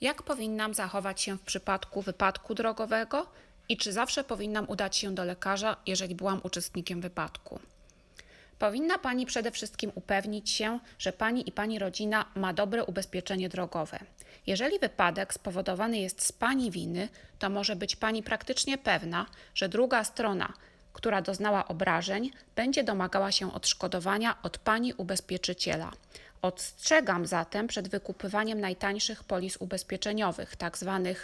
Jak powinnam zachować się w przypadku wypadku drogowego i czy zawsze powinnam udać się do lekarza, jeżeli byłam uczestnikiem wypadku? Powinna Pani przede wszystkim upewnić się, że Pani i Pani rodzina ma dobre ubezpieczenie drogowe. Jeżeli wypadek spowodowany jest z Pani winy, to może być Pani praktycznie pewna, że druga strona, która doznała obrażeń, będzie domagała się odszkodowania od Pani ubezpieczyciela. Ostrzegam zatem przed wykupywaniem najtańszych polis ubezpieczeniowych, tzw.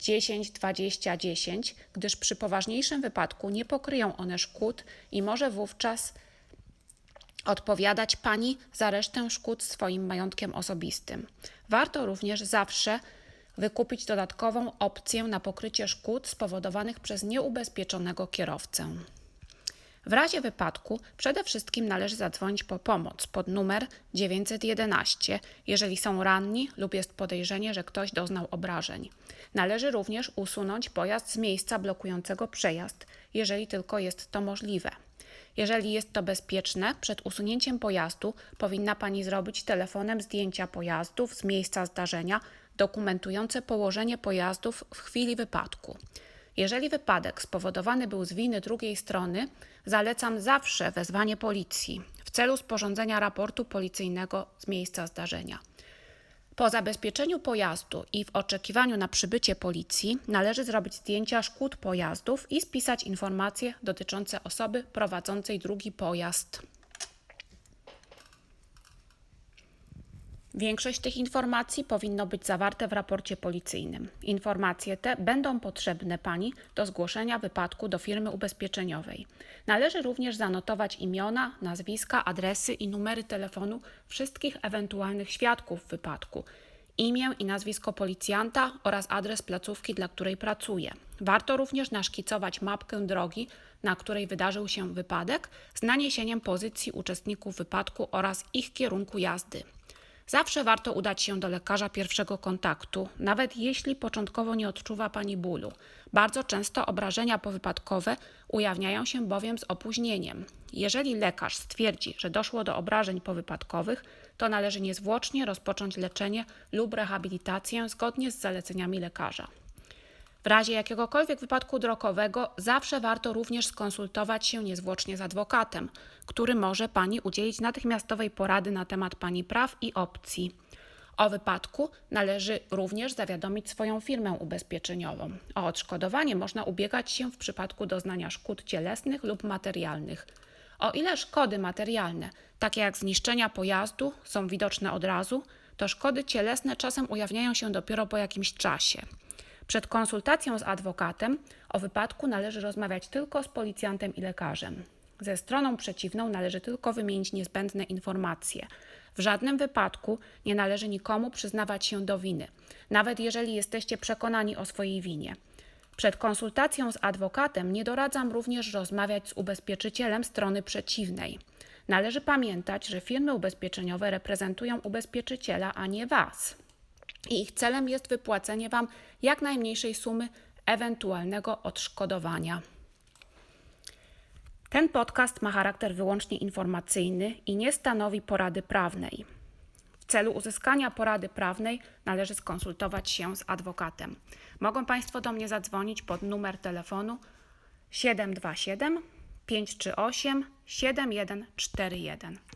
10-20-10, gdyż przy poważniejszym wypadku nie pokryją one szkód i może wówczas odpowiadać Pani za resztę szkód swoim majątkiem osobistym. Warto również zawsze wykupić dodatkową opcję na pokrycie szkód spowodowanych przez nieubezpieczonego kierowcę. W razie wypadku przede wszystkim należy zadzwonić po pomoc pod numer 911, jeżeli są ranni lub jest podejrzenie, że ktoś doznał obrażeń. Należy również usunąć pojazd z miejsca blokującego przejazd, jeżeli tylko jest to możliwe. Jeżeli jest to bezpieczne, przed usunięciem pojazdu powinna Pani zrobić telefonem zdjęcia pojazdów z miejsca zdarzenia dokumentujące położenie pojazdów w chwili wypadku. Jeżeli wypadek spowodowany był z winy drugiej strony, zalecam zawsze wezwanie policji w celu sporządzenia raportu policyjnego z miejsca zdarzenia. Po zabezpieczeniu pojazdu i w oczekiwaniu na przybycie policji należy zrobić zdjęcia szkód pojazdów i spisać informacje dotyczące osoby prowadzącej drugi pojazd. Większość tych informacji powinno być zawarte w raporcie policyjnym. Informacje te będą potrzebne Pani do zgłoszenia wypadku do firmy ubezpieczeniowej. Należy również zanotować imiona, nazwiska, adresy i numery telefonu wszystkich ewentualnych świadków wypadku, imię i nazwisko policjanta oraz adres placówki, dla której pracuje. Warto również naszkicować mapkę drogi, na której wydarzył się wypadek, z naniesieniem pozycji uczestników wypadku oraz ich kierunku jazdy. Zawsze warto udać się do lekarza pierwszego kontaktu, nawet jeśli początkowo nie odczuwa Pani bólu. Bardzo często obrażenia powypadkowe ujawniają się bowiem z opóźnieniem. Jeżeli lekarz stwierdzi, że doszło do obrażeń powypadkowych, to należy niezwłocznie rozpocząć leczenie lub rehabilitację zgodnie z zaleceniami lekarza. W razie jakiegokolwiek wypadku drogowego zawsze warto również skonsultować się niezwłocznie z adwokatem, który może Pani udzielić natychmiastowej porady na temat Pani praw i opcji. O wypadku należy również zawiadomić swoją firmę ubezpieczeniową. O odszkodowanie można ubiegać się w przypadku doznania szkód cielesnych lub materialnych. O ile szkody materialne, takie jak zniszczenia pojazdu, są widoczne od razu, to szkody cielesne czasem ujawniają się dopiero po jakimś czasie. Przed konsultacją z adwokatem o wypadku należy rozmawiać tylko z policjantem i lekarzem. Ze stroną przeciwną należy tylko wymienić niezbędne informacje. W żadnym wypadku nie należy nikomu przyznawać się do winy, nawet jeżeli jesteście przekonani o swojej winie. Przed konsultacją z adwokatem nie doradzam również rozmawiać z ubezpieczycielem strony przeciwnej. Należy pamiętać, że firmy ubezpieczeniowe reprezentują ubezpieczyciela, a nie Was i ich celem jest wypłacenie Wam jak najmniejszej sumy ewentualnego odszkodowania. Ten podcast ma charakter wyłącznie informacyjny i nie stanowi porady prawnej. W celu uzyskania porady prawnej należy skonsultować się z adwokatem. Mogą Państwo do mnie zadzwonić pod numer telefonu 727 538 7141.